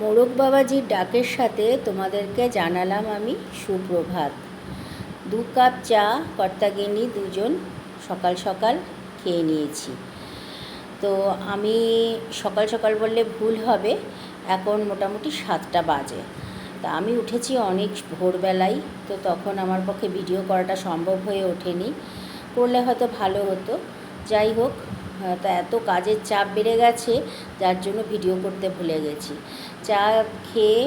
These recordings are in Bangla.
মোরগ বাবাজির ডাকের সাথে তোমাদেরকে জানালাম আমি সুপ্রভাত। দু কাপ চা, কর্তাগিনী দুজন সকাল সকাল খেয়ে নিয়েছি। তো আমি সকাল সকাল বললে ভুল হবে, এখন মোটামুটি সাতটা বাজে। তা আমি উঠেছি অনেক ভোরবেলায় তো তখন আমার পক্ষে ভিডিও করাটা সম্ভব হয়ে ওঠেনি। করলে হয়তো ভালো হতো। যাই হোক তা এত কাজের চাপ বেড়ে গেছে, যার জন্য ভিডিও করতে ভুলে গেছি। চা খেয়ে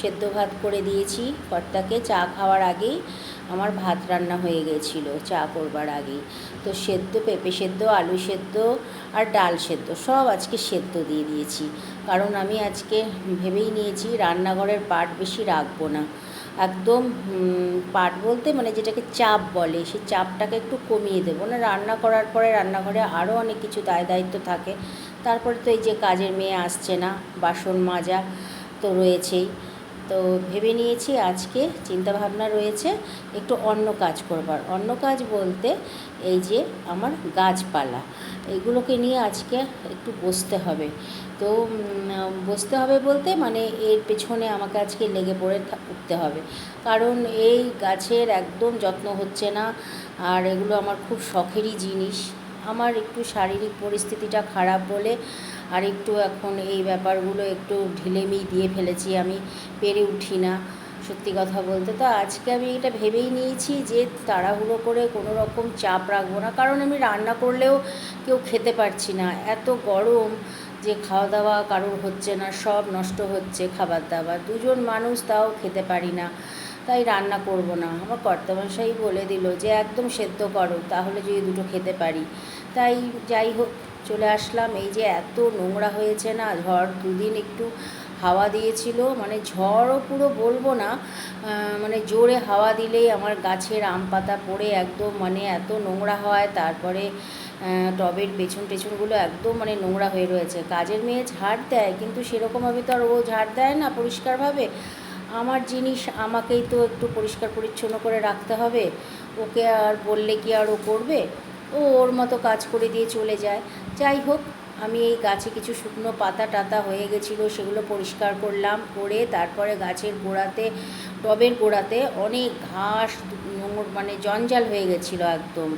সেদ্ধ ভাত করে দিয়েছি, কর্তাকে চা খাওয়ার আগেই আমার ভাত রান্না হয়ে গেছিল, চা করবার আগেই। তো সেদ্ধ, পেঁপে সেদ্ধ, আলু সেদ্ধ আর ডাল সেদ্ধ, সব আজকে সেদ্ধ দিয়ে দিয়েছি। কারণ আমি আজকে ভেবেই নিয়েছি রান্নাঘরের পাট বেশি রাখব না। একদম পাট বলতে মানে যেটাকে চাপ বলে, সেই চাপটাকে একটু কমিয়ে দেবো। না, রান্না করার পরে রান্নাঘরে আরও অনেক কিছু দায় দায়িত্ব থাকে। তারপরে তো এই যে কাজের মেয়ে আসছে না, বাসন মাজা তো রয়েছেই। তো ভেবে নিয়েছি আজকে চিন্তাভাবনা রয়েছে একটু অন্য কাজ করবার। অন্য কাজ বলতে এই যে আমার গাছপালা। এগুলোকে নিয়ে আজকে একটু বসতে হবে। তো বসতে হবে বলতে মানে এর পেছনে আমাকে আজকে লেগে পড়ে উঠতে হবে। কারণ এই গাছের একদম যত্ন হচ্ছে না, আর এগুলো আমার খুব শখেরই জিনিস। আমার একটু শারীরিক পরিস্থিতিটা খারাপ বলে, আর একটু এখন এই ব্যাপারগুলো একটু ঢিলেমি দিয়ে ফেলেছি আমি, পেরে উঠি না। সত্যি কথা বলতে, তো আজকে আমি এটা ভেবেই নিয়েছি যে তাড়াহুড়ো করে কোনো রকম চাপ রাখব না। কারণ আমি রান্না করলেও কেউ খেতে পারছি না। এত গরম যে খাওয়া দাওয়া কারোর হচ্ছে না, সব নষ্ট হচ্ছে খাবার দাবার দুজন মানুষ তাও খেতে পারি না, তাই রান্না করব না। আমার কর্তামশাই বলে দিল যে, একদম সেদ্ধ করো, তাহলে যদি দুটো খেতে পারি। তাই যাই হোক, চলে আসলাম। এই যে এত নোংরা হয়েছে না, ঝড় দুদিন একটু হাওয়া দিয়েছিল। মানে ঝড়ও পুরো বলব না মানে জোরে হাওয়া দিলেই আমার গাছের আম পাতা পড়ে একদম মানে এত নোংরা হয়। তারপরে টবের পেছন টেছনগুলো একদম মানে নোংরা হয়ে রয়েছে। কাজের মেয়ে ঝাড় দেয়, কিন্তু সেরকমভাবে তো আর ও ঝাড় দেয় না পরিষ্কারভাবে। আমার জিনিস আমাকেই তো একটু পরিষ্কার পরিচ্ছন্ন করে রাখতে হবে। ওকে আর বললে কি আর ও করবে? ও ওর মতো কাজ করে দিয়ে চলে যায়। যাই হোক আমি এই গাছে কিছু শুকনো পাতা টাতা হয়ে গেছিল, সেগুলো পরিষ্কার করলাম, করে তারপরে গাছের গোড়াতে, টবের গোড়াতে অনেক ঘাস, নোংর মানে জঞ্জাল হয়ে গেছিল একদম,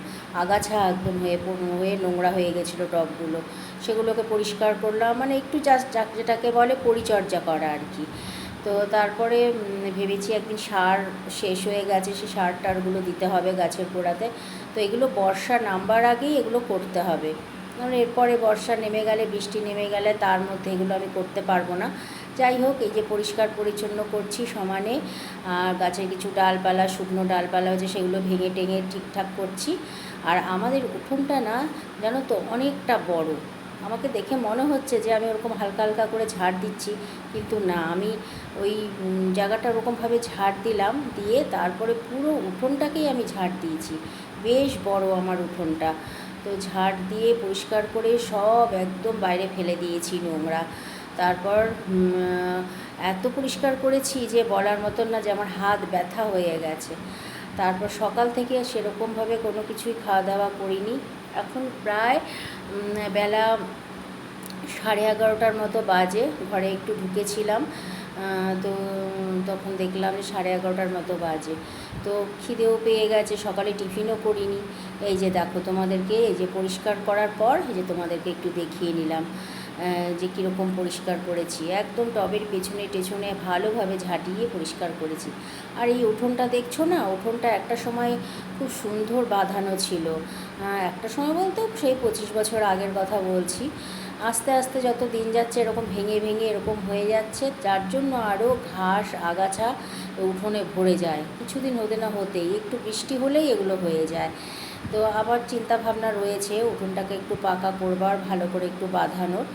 আগাছা একদম হয়ে হয়ে নোংরা হয়ে গেছিল টবগুলো, সেগুলোকে পরিষ্কার করলাম মানে একটু জাস্ট যেটাকে বলে পরিচর্যা করা আর কি। তো তারপরে ভেবেছি একদিন সার শেষ হয়ে গেছে, সে সার টারগুলো দিতে হবে গাছের গোড়াতে, তো এগুলো বর্ষা নামবার আগেই এগুলো করতে হবে। কারণ এরপরে বর্ষা নেমে গেলে, বৃষ্টি নেমে গেলে তার মধ্যে এগুলো আমি করতে পারব না। যাই হোক, এই যে পরিষ্কার পরিচ্ছন্ন করছি সমানে, আর গাছের কিছু ডালপালা, শুকনো ডালপালা হচ্ছে সেগুলো ভেঙে টেঙে ঠিকঠাক করছি। আর আমাদের উঠোনটা না, জানো তো, অনেকটা বড়। আমাকে দেখে মনে হচ্ছে যে আমি ওরকম হালকা হালকা করে ঝাড় দিচ্ছি, কিন্তু না, আমি ওই জায়গাটা ওরকমভাবে ঝাড় দিলাম, দিয়ে তারপরে পুরো উঠোনটাকেই আমি ঝাড় দিয়েছি। বেশ বড় আমার উঠোনটা। তো ঝাড় দিয়ে পরিষ্কার করে সব একদম বাইরে ফেলে দিয়েছি নোংরা। তারপর এত পরিষ্কার করেছি যে বলার মতন না যে আমার হাত ব্যথা হয়ে গেছে। তারপর সকাল থেকে সেরকমভাবে কোনো কিছুই খাওয়া দাওয়া করিনি। এখন প্রায় বেলা সাড়ে এগারোটার মতো বাজে, ঘরে একটু ঢুকেছিলাম। তো তখন দেখলাম যে সাড়ে এগারোটার মতো বাজে। তো খিদেও পেয়ে গেছে, সকালে টিফিনও করিনি। এই যে দেখো তোমাদেরকে, এই যে পরিষ্কার করার পর এই যে তোমাদেরকে একটু দেখিয়ে নিলাম যে কীরকম পরিষ্কার করেছি। একদম টবের পেছনে টেছনে ভালোভাবে ঝাঁটিয়ে পরিষ্কার করেছি। আর এই উঠোনটা দেখছ না? উঠোনটা একটা সময় খুব সুন্দর বাঁধানো ছিল। একটা সময় বলতে সেই পঁচিশ বছর আগের কথা বলছি। আস্তে আস্তে যত দিন যাচ্ছে এরকম ভেঙে ভেঙে এরকম হয়ে যাচ্ছে, যার জন্য আরও ঘাস, আগাছা উঠোনে ভরে যায়। কিছুদিন হতে না হতেই, একটু বৃষ্টি হলেই এগুলো হয়ে যায়। তো আবার চিন্তা ভাবনা রয়েছে, উঠোনটাকে একটু পাকা করবার, ভালো করে একটু বাঁধানোর।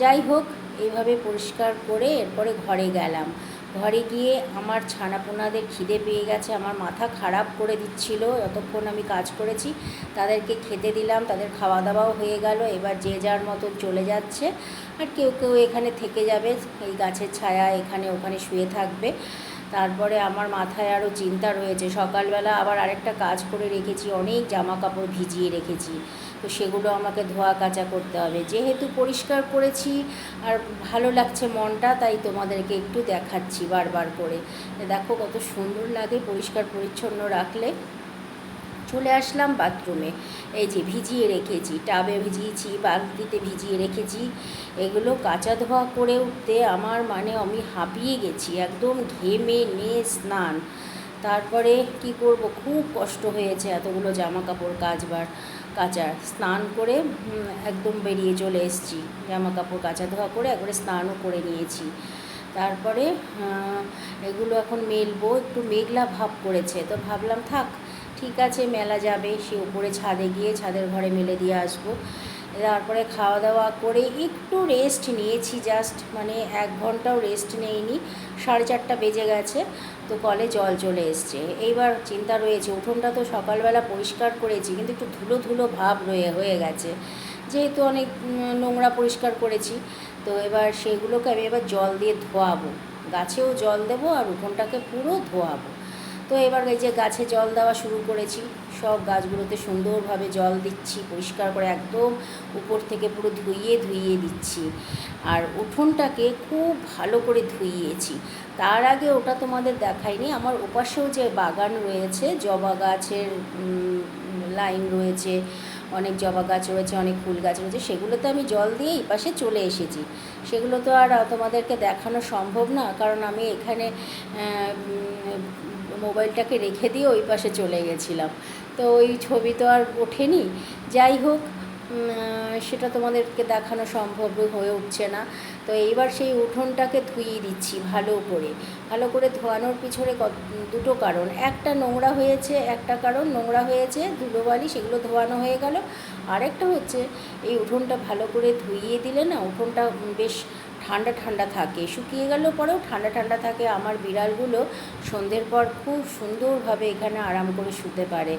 যাই হোক এইভাবে পরিষ্কার করে এরপরে ঘরে গেলাম। ঘরে গিয়ে আমার ছানাপোনাদের খিদে পেয়ে গেছে, আমার মাথা খারাপ করে দিচ্ছিল, যতক্ষণ আমি কাজ করেছি, তাদেরকে খেতে দিলাম, তাদের খাওয়া দাওয়াও হয়ে গেল, এবার যে যার মতন চলে যাচ্ছে, আর কেউ কেউ এখানে থেকে যাবে, এই গাছের ছায়া এখানে ওখানে শুয়ে থাকবে। তারপরে আমার মাথায় আরও চিন্তা রয়েছে। সকালবেলা আবার আরেকটা কাজ করে রেখেছি, অনেক জামা কাপড় ভিজিয়ে রেখেছি। তো সেগুলো আমাকে ধোয়া কাচা করতে হবে। যেহেতু পরিষ্কার করেছি আর ভালো লাগছে মনটা, তাই তোমাদেরকে একটু দেখাচ্ছি বারবার করে। দেখো কত সুন্দর লাগে পরিষ্কার পরিচ্ছন্ন রাখলে। চলে আসলাম বাথরুমে। এই যে ভিজিয়ে রেখেছি, টাবে ভিজিয়েছি, বালতিতে ভিজিয়ে রেখেছি। এগুলো কাঁচা ধোয়া করে উঠতে আমার মানে আমি হাঁপিয়ে গেছি, একদম ঘেমে নে স্নান। তারপরে কি করব? খুব কষ্ট হয়েছে এতগুলো জামা কাপড় কাচবার, কাচার। স্নান করে একদম বেরিয়ে চলে এসেছি। জামা কাপড় কাচা ধোয়া করে একবারে স্নানও করে নিয়েছি। তারপরে এগুলো এখন মেলবো, একটু মেঘলা ভাব করেছে। তো ভাবলাম থাক ঠিক আছে, মেলা যাবে। সে উপরে ছাদে গিয়ে ছাদের ঘরে মেলে দিয়ে আসব। তারপরে খাওয়া দাওয়া করে একটু রেস্ট নিয়েছি জাস্ট মানে এক ঘন্টাও রেস্ট নেইনি। সাড়ে চারটা বেজে গেছে, তো কলে জল চলে এসছে। এইবার চিন্তা রয়েছে, উঠোনটা তো সকালবেলা পরিষ্কার করেছি, কিন্তু একটু ধুলো ধুলো ভাব রয়ে, হয়ে গেছে। যেহেতু অনেক নোংরা পরিষ্কার করেছি, তো এবার সেগুলোকে আমি এবার জল দিয়ে ধোয়াবো। গাছেও জল দেবো আর উঠোনটাকে পুরো ধোয়াবো। তো এবার এই যে গাছে জল দেওয়া শুরু করেছি। সব গাছগুলোতে সুন্দরভাবে জল দিচ্ছি, পরিষ্কার করে একদম উপর থেকে পুরো ধুইয়ে ধুইয়ে দিচ্ছি। আর উঠোনটাকে খুব ভালো করে ধুইয়েছি। তার আগে ওটা তোমাদের দেখাইনি, আমার ওপাশেও যে বাগান রয়েছে, জবা গাছের লাইন রয়েছে, অনেক জবা গাছ রয়েছে, অনেক ফুল গাছ রয়েছে, সেগুলোতে আমি জল দিয়ে এই পাশে চলে এসেছি। সেগুলো তো আর তোমাদেরকে দেখানো সম্ভব না, কারণ আমি এখানে মোবাইলটাকে রেখে দিয়ে ওই পাশে চলে গেছিলাম। তো ওই ছবি তো আর ওঠেনি। যাই হোক সেটা তোমাদেরকে দেখানো সম্ভব হয়ে উঠছে না। তো এইবার সেই উঠোনটাকে ধুইয়ে দিচ্ছি ভালো করে। ভালো করে ধোয়ানোর পিছনে দুটো কারণ। একটা নোংরা হয়েছে, একটা কারণ নোংরা হয়েছে, ধুলোবালি, সেগুলো ধোয়ানো হয়ে গেল। আরেকটা হচ্ছে, এই উঠোনটা ভালো করে ধুইয়ে দিলে না, উঠোনটা বেশ ঠান্ডা ঠান্ডা থাকে। শুকিয়ে গেলেও পরেও ঠান্ডা ঠান্ডা থাকে। আমার বিড়ালগুলো সন্ধ্যের পর খুব সুন্দরভাবে এখানে আরাম করে শুতে পারে।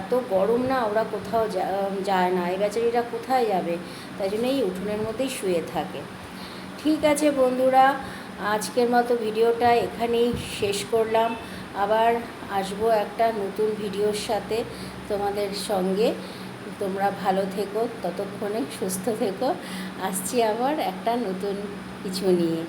এত গরম না ওরা কোথাও যায় না। এই বেচারিরা কোথায় যাবে? তাই জন্য এই উঠোনের মধ্যেই শুয়ে থাকে। ঠিক আছে বন্ধুরা, আজকের মতো ভিডিওটা এখানেই শেষ করলাম। আবার আসব একটা নতুন ভিডিওর সাথে তোমাদের সঙ্গে। তোমরা ভালো থেকো ততক্ষণে সুস্থ থেকো। আসছি আবার একটা নতুন কিছু নিয়ে।